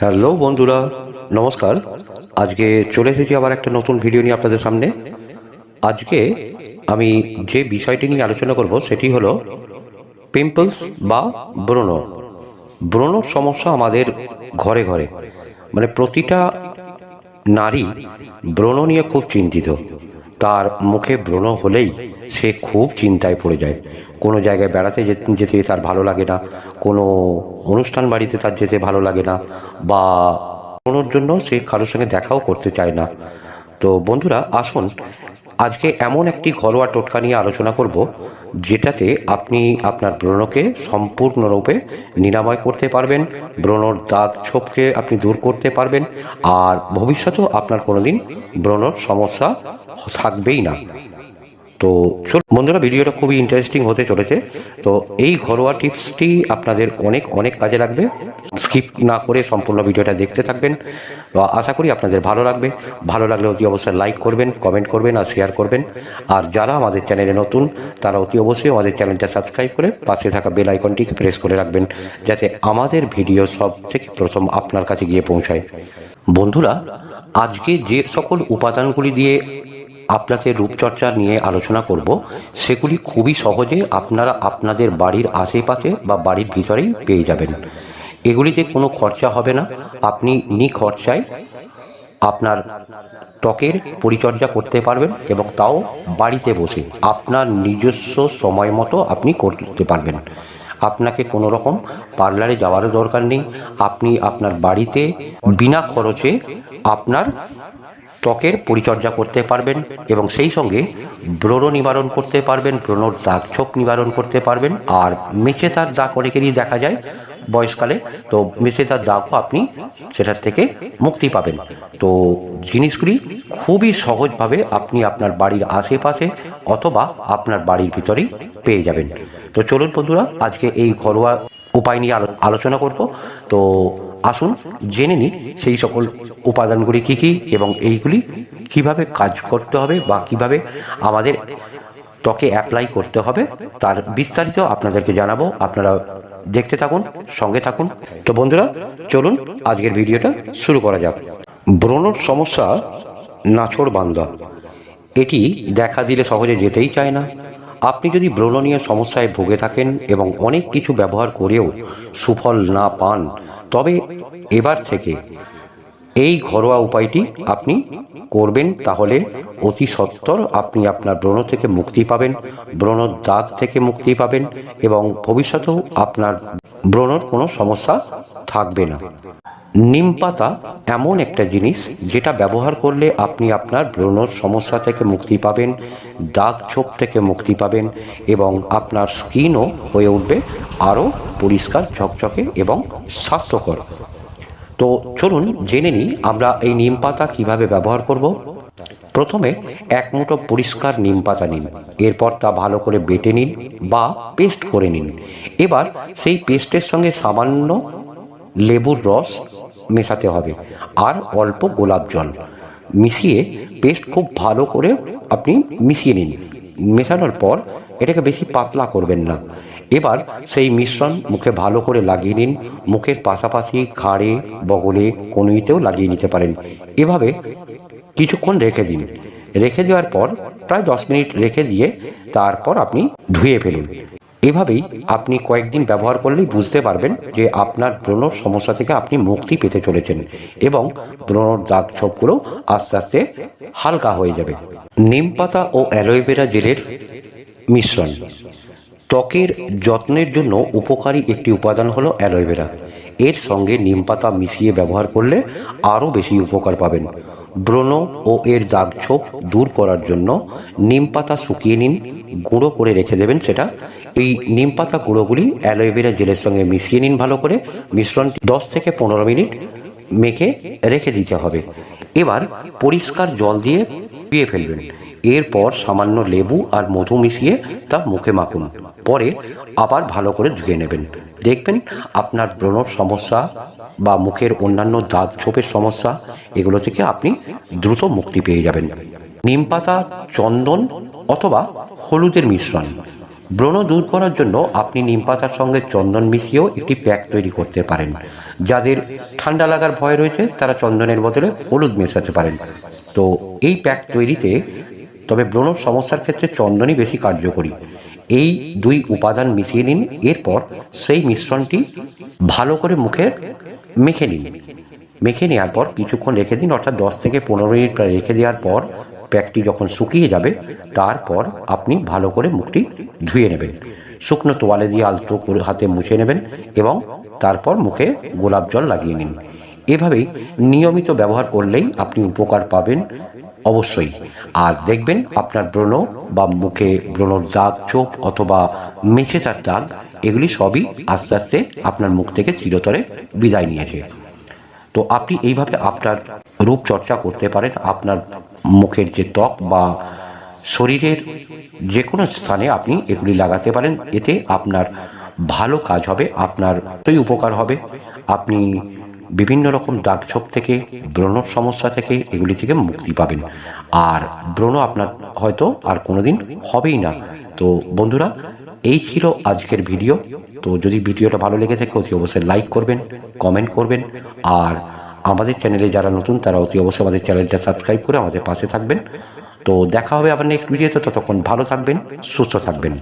Hello বন্ধুরা, নমস্কার। আজকে চলে এসেছি আবার একটা নতুন ভিডিও নিয়ে আপনাদের সামনে। আজকে আমি যে বিষয়টি নিয়ে আলোচনা করব সেটি হলো পিম্পলস বা ব্রণ। ব্রণর সমস্যা আমাদের ঘরে ঘরে মানে প্রতিটা নারী ব্রণ নিয়ে খুব চিন্তিত। তার মুখে ব্রণ হলেই সে খুব চিন্তায় পড়ে যায়। কোনো জায়গায় বেড়াতে যেতে তার ভালো লাগে না। কোনো অনুষ্ঠান বাড়িতে তার যেতে ভালো লাগে না বা কোনোর জন্য সে কারোর সঙ্গে দেখাও করতে চায় না। তো বন্ধুরা, আসুন আজকে এমন একটি ঘরোয়া টোটকা নিয়ে আলোচনা করব, যেটাতে আপনি আপনার ব্রণকে সম্পূর্ণরূপে নিরাময় করতে পারবেন, ব্রণর দাগ ছোপকে আপনি দূর করতে পারবেন, আর ভবিষ্যতেও আপনার কোনোদিন ব্রণর সমস্যা থাকবেই না। তো বন্ধুরা, ভিডিওটা খুবই ইন্টারেস্টিং হতে চলেছে। তো এই ঘরোয়া টিপসটি আপনাদের অনেক অনেক কাজে লাগবে। স্কিপ না করে সম্পূর্ণ ভিডিওটা দেখতে থাকবেন। আশা করি আপনাদের ভালো লাগবে। ভালো লাগলে অতি অবশ্যই লাইক করবেন কমেন্ট করবেন আর শেয়ার করবেন। আর যারা আমাদের চ্যানেলে নতুন, তারা অতি অবশ্যই আমাদের চ্যানেলটা সাবস্ক্রাইব করে পাশে থাকা বেল আইকনটিকে প্রেস করে রাখবেন, যাতে আমাদের ভিডিও সব থেকে প্রথম আপনার কাছে গিয়ে পৌঁছায়। বন্ধুরা, আজকে যে সকল উপাদানগুলি দিয়ে আপনাদের রূপচর্চা নিয়ে আলোচনা করব। সেগুলি খুবই সহজে আপনারা আপনাদের বাড়ির আশেপাশে বা বাড়ির ভিতরেই পেয়ে যাবেন। এগুলিতে কোনো খরচা হবে না। আপনি নিখরচায় আপনার ত্বকের পরিচর্যা করতে পারবেন এবং তাও বাড়িতে বসে আপনার নিজস্ব সময় মতো আপনি করতে পারবেন। আপনাকে কোনো রকম পার্লারে যাওয়ারও দরকার নেই। আপনি আপনার বাড়িতে বিনা খরচে আপনার ত্বকের পরিচর্যা করতে পারবেন এবং সেই সঙ্গে ব্রণ নিবারণ করতে পারবেন, ব্রণর দাগ ছোপ নিবারণ করতে পারবেন। আর মেচে তার দাগ অনেকেরই দেখা যায় বয়সকালে। তো মেচে তার দাগও আপনি সেটার থেকে মুক্তি পাবেন। তো জিনিসগুলি খুবই সহজভাবে আপনি আপনার বাড়ির আশেপাশে অথবা আপনার বাড়ির ভিতরেই পেয়ে যাবেন। তো চলুন বন্ধুরা, আজকে এই ঘরোয়া উপায় নিয়ে আলোচনা করব। তো আসুন জেনে নিই সেই সকল উপাদানগুলি কী কী এবং এইগুলি কীভাবে কাজ করতে হবে বা কীভাবে আমাদের ত্বকে অ্যাপ্লাই করতে হবে তার বিস্তারিত আপনাদেরকে জানাব। আপনারা দেখতে থাকুন, সঙ্গে থাকুন। তো বন্ধুরা, চলুন আজকের ভিডিওটা শুরু করা যাক। ব্রণর সমস্যা নাছড় বান্দা। এটি দেখা দিলে সহজে যেতেই চায় না। আপনি যদি ব্রণনীয় সমস্যায় ভুগে থাকেন এবং অনেক কিছু ব্যবহার করেও সুফল না পান, তবে এবার থেকে এই ঘরোয়া উপায়টি আপনি করবেন, তাহলে অতি সত্বর আপনি আপনার ব্রণ থেকে মুক্তি পাবেন ব্রণ দাগ থেকে মুক্তি পাবেন এবং ভবিষ্যতেও আপনার ব্রণর কোনো সমস্যা থাকবে না। নিম পাতা এমন একটা জিনিস যেটা ব্যবহার করলে আপনি আপনার ব্রণর সমস্যা থেকে মুক্তি পাবেন, দাগ ছোপ থেকে মুক্তি পাবেন এবং আপনার স্কিনও হয়ে উঠবে আরও পরিষ্কার, ঝকঝকে এবং স্বাস্থ্যকর। তো চলুন জেনে নিই আমরা এই নিম পাতা কীভাবে ব্যবহার করব। প্রথমে এক মুঠো পরিষ্কার নিম পাতা নিন। এরপর তা ভালো করে বেটে নিন বা পেস্ট করে নিন। এবার সেই পেস্টের সঙ্গে সামান্য লেবুর রস মেশাতে হবে আর অল্প গোলাপ জল। মিশিয়ে পেস্ট খুব ভালো করে আপনি মিশিয়ে নিন। মেশানোর পর এটাকে বেশি পাতলা করবেন না। এবার সেই মিশ্রণ মুখে ভালো করে লাগিয়ে নিন। মুখের পাশাপাশি ঘাড়ে, বগলে কনুইতেও লাগিয়ে নিতে পারেন। এভাবে কিছুক্ষণ রেখে দিন। রেখে দেওয়ার পর প্রায় দশ মিনিট রেখে দিয়ে তারপর আপনি ধুয়ে ফেলুন। এভাবেই আপনি কয়েকদিন ব্যবহার করলেই বুঝতে পারবেন যে আপনার ব্রণর সমস্যা থেকে আপনি মুক্তি পেতে চলেছেন এবং ব্রণর দাগ ছোপগুলো আস্তে আস্তে হালকা হয়ে যাবে। নিম পাতা ও অ্যালোভেরা জেলের মিশ্রণ। ত্বকের যত্নের জন্য উপকারী একটি উপাদান হলো অ্যালোভেরা এর সঙ্গে নিম পাতা মিশিয়ে ব্যবহার করলে আরও বেশি উপকার পাবেন। ব্রণ ও এর দাগ ছোপ দূর করার জন্য নিম পাতা শুকিয়ে নিন, গুঁড়ো করে রেখে দেবেন সেটা। এই নিম পাতা গুঁড়োগুলি অ্যালোভেরা জেলের সঙ্গে মিশিয়ে নিন ভালো করে। মিশ্রণটি দশ থেকে পনেরো মিনিট মেখে রেখে দিতে হবে। এবার পরিষ্কার জল দিয়ে ধুয়ে ফেলবেন। এরপর সামান্য লেবু আর মধু মিশিয়ে তা মুখে মাখুন। পরে আবার ভালো করে ধুয়ে নেবেন। দেখবেন আপনার ব্রণর সমস্যা বা মুখের অন্যান্য দাগ ছোপের সমস্যা, এগুলো থেকে আপনি দ্রুত মুক্তি পেয়ে যাবেন। নিম পাতা, চন্দন অথবা হলুদের মিশ্রণ। ব্রণ দূর করার জন্য আপনি নিম পাতার সঙ্গে চন্দন মিশিয়েও একটি প্যাক তৈরি করতে পারেন। যাদের ঠান্ডা লাগার ভয় রয়েছে, তারা চন্দনের বদলে হলুদ মেশাতে পারেন। তো এই প্যাক তৈরিতে তবে ব্রণ সমস্যার ক্ষেত্রে চন্দনই বেশি কার্যকরী। এই দুই উপাদান মিশিয়ে নিন, এরপর সেই মিশ্রণটি ভালো করে মুখে মেখে নিন। মেখে নেওয়ার পর কিছুক্ষণ রেখে দিন, অর্থাৎ দশ থেকে পনেরো মিনিট প্রায় রেখে দেওয়ার পর প্যাকটি যখন শুকিয়ে যাবে, তারপর আপনি ভালো করে মুখটি ধুয়ে নেবেন। শুকনো তোয়ালে দিয়ে আলতো করে হাতে মুছে নেবেন এবং তারপর মুখে গোলাপ জল লাগিয়ে নিন। এভাবেই নিয়মিত ব্যবহার করলেই আপনি উপকার পাবেন অবশ্যই। আর দেখবেন আপনার ব্রণ বা মুখে ব্রণর দাগ, চোখ অথবা মেচে তার দাগ, এগুলি সবই আস্তে আস্তে আপনার মুখ থেকে চিরতরে বিদায় নিয়েছে। তো আপনি এইভাবে আপনার রূপচর্চা করতে পারেন। আপনার মুখের যে ত্বক বা শরীরের যে কোনো স্থানে আপনি এগুলি লাগাতে পারেন। এতে আপনার ভালো কাজ হবে, আপনার উপকার হবে। আপনি বিভিন্ন রকম দাগ ছোপ থেকে ব্রণর সমস্যা থেকে এগুলি থেকে মুক্তি পাবেন। আর ব্রণ আপনার হয়তো আর কোনোদিন হবেই না। তো বন্ধুরা, এই ছিল আজকের ভিডিও। তো যদি ভিডিওটা ভালো লেগে থাকে, অতি অবশ্যই লাইক করবেন কমেন্ট করবেন। আর আমাদের চ্যানেলে যারা নতুন, তারা অতি অবশ্যই আমাদের চ্যানেলটা সাবস্ক্রাইব করে আমাদের পাশে থাকবেন। তো দেখা হবে আবার নেক্সট ভিডিওতে ততক্ষণ ভালো থাকবেন, সুস্থ থাকবেন।